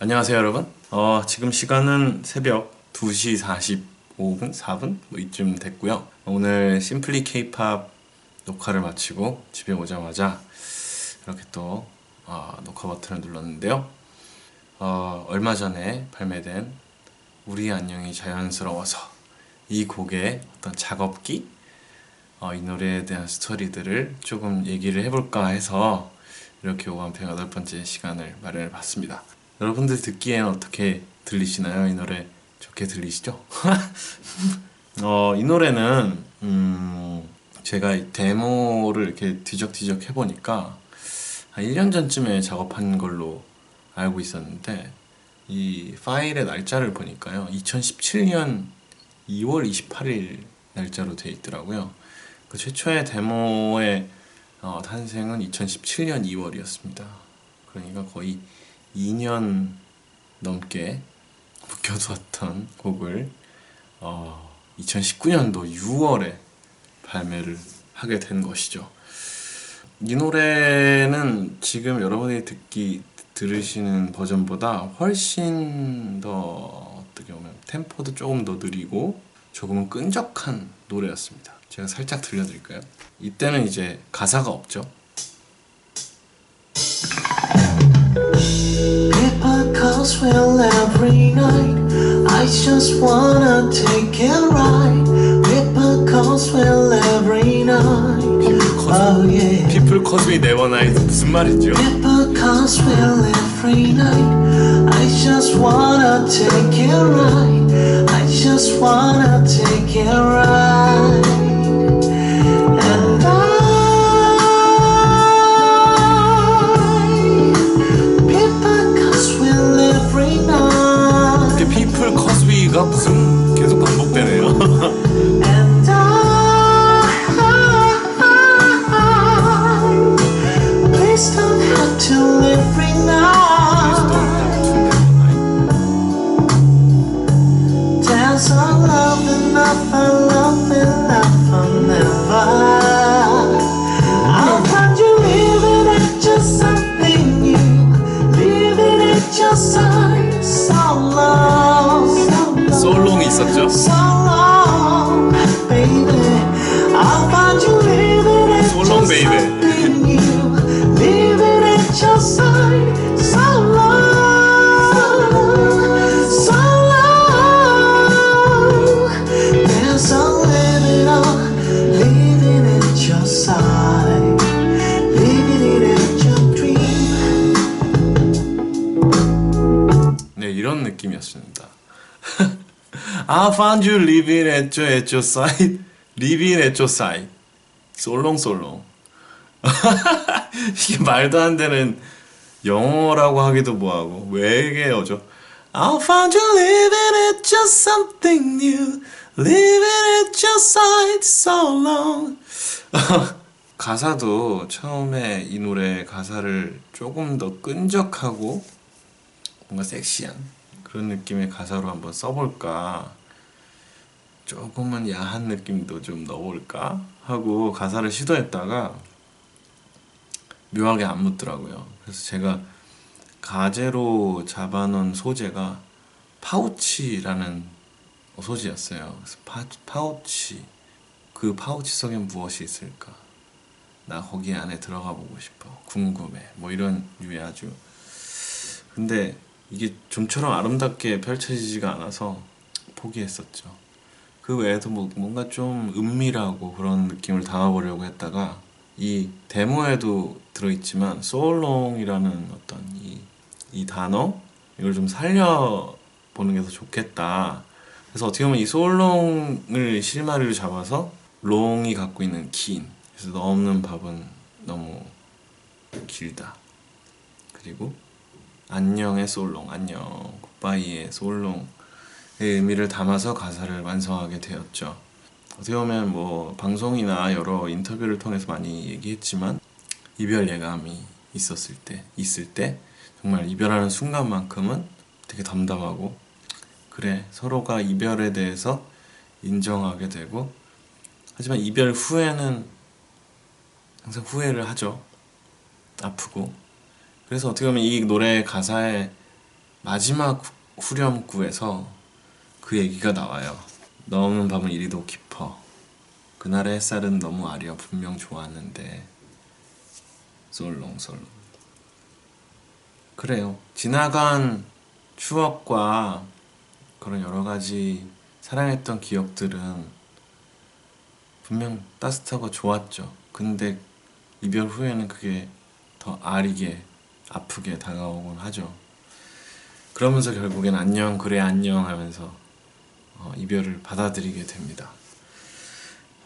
안녕하세요 여러분 어, 지금 시간은 새벽 2시 45분? 4분? 뭐 이쯤 됐고요 오늘 심플리 케이팝 녹화를 마치고 집에 오자마자 이렇게 또 어, 녹화 버튼을 눌렀는데요 어, 얼마 전에 발매된 우리 안녕이 자연스러워서 이 곡의 어떤 작업기 어, 이 노래에 대한 스토리들을 조금 얘기를 해볼까 해서 이렇게 오한편 여덟 번째 시간을 마련해 봤습니다. 여러분들 듣기엔 어떻게 들리시나요? 이 노래 좋게 들리시죠? 어, 이 노래는 음, 제가 이 데모를 이렇게 뒤적뒤적 해보니까 한 1년 전쯤에 작업한 걸로 알고 있었는데 이 파일의 날짜를 보니까요 2017년 2월 28일 날짜로 되어 있더라고요 그 최초의 데모의 어, 탄생은 2017년 2월이었습니다 그러니까 거의 2년 넘게 묵혀두었던 곡을 어, 2019년도 6월에 발매를 하게 된 것이죠. 이 노래는 지금 여러분이 듣기 들으시는 버전보다 훨씬 더 어떻게 보면 템포도 조금 더 느리고 조금은 끈적한 노래였습니다. 제가 살짝 들려드릴까요? 이때는 이제 가사가 없죠. Paper calls well every night. I just wanna take it right. Paper calls well every night. Oh yeah. People cause me never night 무슨 말이죠? Paper calls well every night. I just wanna take it right. I just wanna take it right. Found you living at your, at your side. living at your side. 솔롱솔롱. 이게 말도 안 되는 영어라고 하기도 뭐하고 외계어죠. I found you living at just something new. Living at your side so long. 가사도 처음에 이 노래 가사를 조금 더 끈적하고 뭔가 섹시한 그런 느낌의 가사로 한번 써볼까 조금은 야한 느낌도 좀 넣어볼까? 하고 가사를 시도했다가 묘하게 안 묻더라고요. 그래서 제가 가제로 잡아놓은 소재가 파우치라는 소재였어요. 그래서 파, 파우치 그 파우치 속에 무엇이 있을까? 나 거기 안에 들어가 보고 싶어. 궁금해. 뭐 이런 류의 아주. 근데 이게 좀처럼 아름답게 펼쳐지지가 않아서 포기했었죠. 그 외에도 뭐 뭔가 좀 은밀하고 그런 느낌을 담아보려고 했다가 이 데모에도 들어있지만 소울롱이라는 어떤 이, 이 단어 이걸 좀 살려보는 게 더 좋겠다. 그래서 어떻게 보면 이 소울롱을 실마리로 잡아서 롱이 갖고 있는 긴 그래서 너 없는 밥은 너무 길다. 그리고 안녕의 솔롱 안녕 굿바이의 솔롱 의 의미를 담아서 가사를 완성하게 되었죠. 어떻게 보면 뭐 방송이나 여러 인터뷰를 통해서 많이 얘기했지만 이별 예감이 있었을 때 있을 때 정말 이별하는 순간만큼은 되게 담담하고 그래 서로가 이별에 대해서 인정하게 되고 하지만 이별 후에는 항상 후회를 하죠. 아프고. 그래서 어떻게 보면 이 노래 가사에 마지막 후- 후렴구에서 그 얘기가 나와요. 너는 밤은 이리도 깊어. 그날의 햇살은 너무 아려 분명 좋았는데 솔롱솔롱 그래요. 지나간 추억과 그런 여러 가지 사랑했던 기억들은 분명 따뜻하고 좋았죠. 근데 이별 후에는 그게 더 아리게 아프게 다가오곤 하죠. 그러면서 결국엔 안녕 그래 안녕 하면서 어, 이별을 받아들이게 됩니다.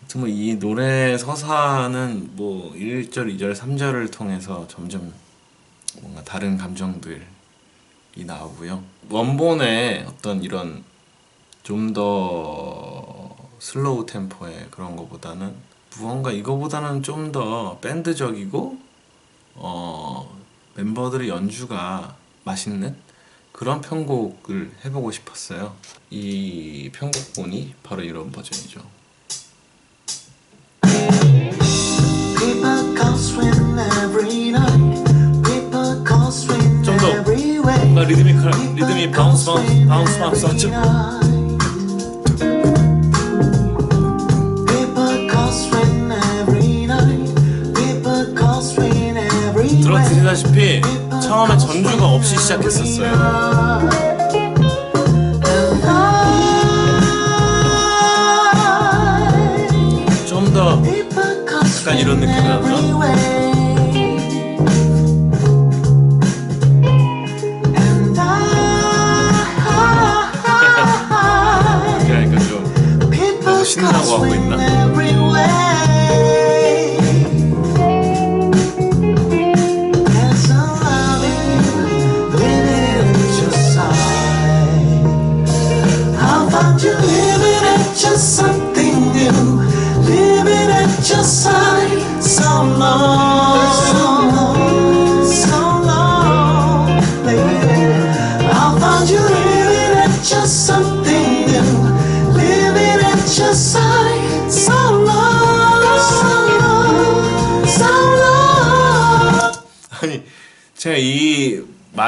아무튼 뭐이 노래 서사는 뭐 1절, 2절, 3절을 통해서 점점 뭔가 다른 감정들이 나오고요. 원본의 어떤 이런 좀 더 슬로우 템포의 그런 거보다는 무언가 이거보다는 좀 더 밴드적이고 어 멤버들의 연주가 맛있는 그런 편곡을 해보고 싶었어요. 이 편곡본이 바로 이런 버전이죠. 좀 더. every way. 뭔가 리드미 리드미 바운스 바운스 바운스 바운스 하죠. 들어드리다시피 처음에 전주가 없이 시작했었어요. 좀 더 약간 이런 느낌이 나죠? 신나고 하고 있나?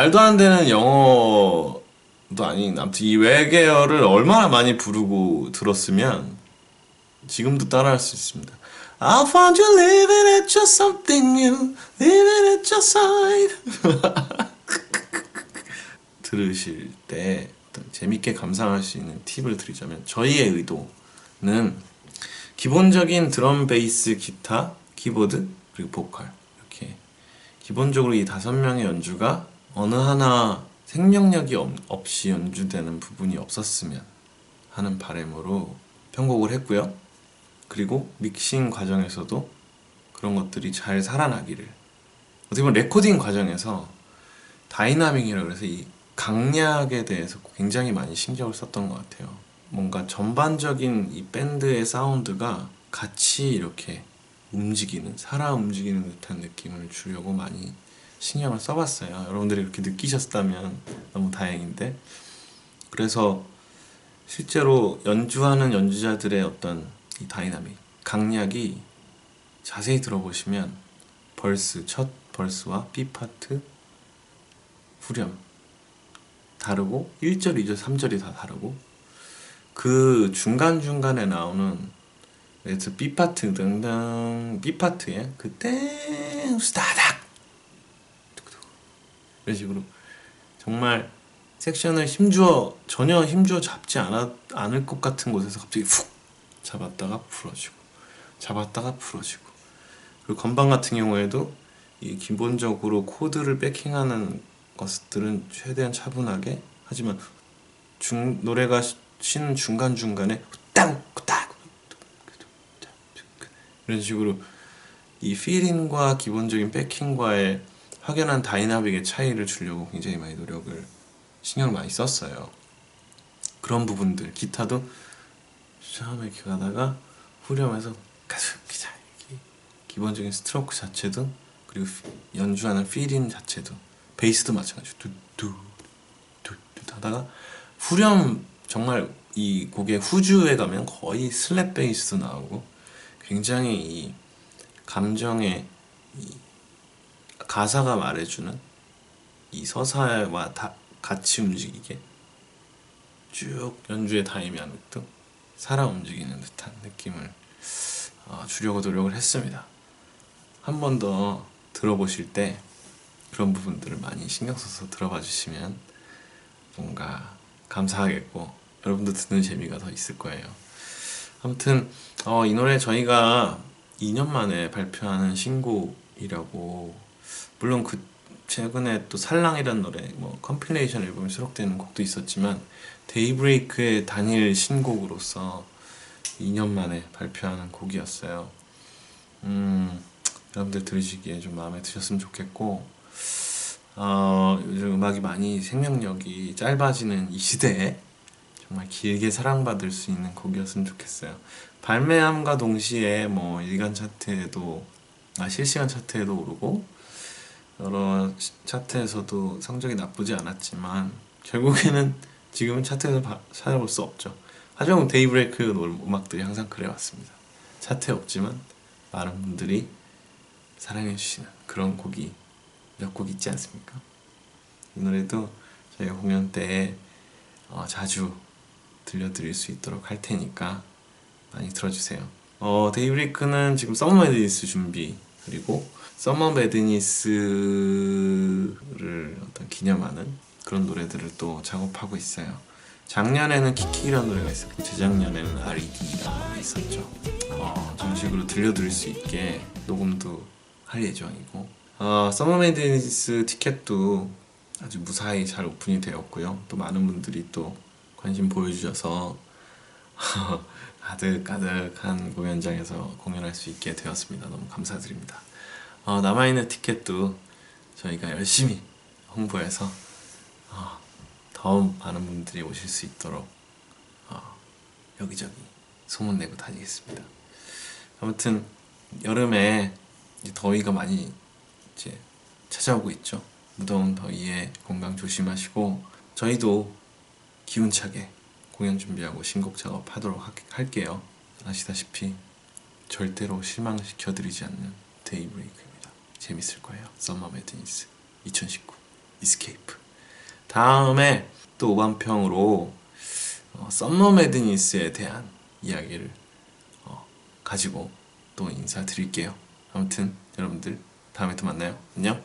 말도 안 되는 영어도 아닌 아무튼 이 외계어를 얼마나 많이 부르고 들었으면 지금도 따라할 수 있습니다. I found you living at just something new, living at your side. 들으실 때 재밌게 감상할 수 있는 팁을 드리자면 저희의 의도는 기본적인 드럼, 베이스, 기타, 키보드 그리고 보컬 이렇게 기본적으로 이 다섯 명의 연주가 어느 하나 생명력이 없- 없이 연주되는 부분이 없었으면 하는 바람으로 편곡을 했고요. 그리고 믹싱 과정에서도 그런 것들이 잘 살아나기를 어떻게 보면 레코딩 과정에서 다이나믹이라 그래서 이 강약에 대해서 굉장히 많이 신경을 썼던 것 같아요. 뭔가 전반적인 이 밴드의 사운드가 같이 이렇게 움직이는 살아 움직이는 듯한 느낌을 주려고 많이 신경을 써봤어요. 여러분들이 이렇게 느끼셨다면 너무 다행인데 그래서 실제로 연주하는 연주자들의 어떤 이 다이나믹 강약이 자세히 들어보시면 벌스 첫 벌스와 B 파트 후렴 다르고 1절, 2절, 3절이 다 다르고 그 중간중간에 나오는 그래서 B 파트 등등 B 파트에 그때 스타닥 이런 식으로 정말 섹션을 힘주어 전혀 힘주어 잡지 않아, 않을 것 같은 곳에서 갑자기 훅 잡았다가 풀어지고 잡았다가 풀어지고. 그리고 건반 같은 경우에도 이 기본적으로 코드를 백킹하는 것들은 최대한 차분하게 하지만 중 노래가 시- 쉬는 중간 중간에 후딱 이런 식으로 이 필인과 기본적인 백킹과의 확연한 다이나믹의 차이를 주려고 굉장히 많이 노력을 신경을 많이 썼어요. 그런 부분들 기타도 처음에 이렇게 가다가 후렴에서 가슴 기자 기본적인 스트로크 자체도 그리고 피- 연주하는 필인 자체도 베이스도 마찬가지로 뚜뚜 하다가 후렴 정말 이 곡의 후주에 가면 거의 슬랩 베이스도 나오고 굉장히 이 감정의 이 가사가 말해주는 이 서사와 다 같이 움직이게 쭉 연주에 타임이 안 듯 살아 움직이는 듯한 느낌을 어, 주려고 노력을 했습니다. 한 번 더 들어보실 때 그런 부분들을 많이 신경 써서 들어봐 주시면 뭔가 감사하겠고 여러분도 듣는 재미가 더 있을 거예요. 아무튼 어, 이 노래 저희가 2년 만에 발표하는 신곡이라고 물론 그 최근에 또 살랑이라는 노래 뭐 컴필레이션 앨범에 수록되는 곡도 있었지만 데이브레이크의 단일 신곡으로서 2년 만에 발표하는 곡이었어요. 음, 여러분들 들으시기에 좀 마음에 드셨으면 좋겠고 어, 요즘 음악이 많이 생명력이 짧아지는 이 시대에 정말 길게 사랑받을 수 있는 곡이었으면 좋겠어요. 발매함과 동시에 뭐 일간 차트에도 아 실시간 차트에도 오르고 여러 시- 차트에서도 성적이 나쁘지 않았지만 결국에는 지금은 차트에서 바- 찾아볼 수 없죠. 하지만 데이브레이크 노- 음악들이 항상 그래왔습니다. 차트에 없지만 많은 분들이 사랑해 주시는 그런 곡이 몇 곡 있지 않습니까? 이 노래도 저희가 공연 때 어, 자주 들려드릴 수 있도록 할 테니까 많이 들어주세요. 어, 데이브레이크는 지금 서머 매드니스 준비 그리고 서머 매드니스를 어떤 기념하는 그런 노래들을 또 작업하고 있어요. 작년에는 키키라는 노래가 있었고 재작년에는 R.E.D라는 노래가 있었죠. 어, 정식으로 들려드릴 수 있게 녹음도 할 예정이고 어, 서머 매드니스 티켓도 아주 무사히 잘 오픈이 되었고요. 또 많은 분들이 또 관심 보여주셔서 가득가득한 공연장에서 공연할 수 있게 되었습니다. 너무 감사드립니다. 어, 남아있는 티켓도 저희가 열심히 홍보해서 어, 더 많은 분들이 오실 수 있도록 어, 여기저기 소문내고 다니겠습니다. 아무튼 여름에 더위가 많이 이제 찾아오고 있죠. 무더운 더위에 건강 조심하시고 저희도 기운차게 공연 준비하고 신곡 작업하도록 하- 할게요. 아시다시피 절대로 실망시켜드리지 않는 데이브레이크입니다. 재밌을 거예요. 썸머 매드니스 2019 이스케이프 다음에 또 오반평으로 어, 썸머 매드니스에 대한 이야기를 어, 가지고 또 인사드릴게요. 아무튼 여러분들 다음에 또 만나요. 안녕.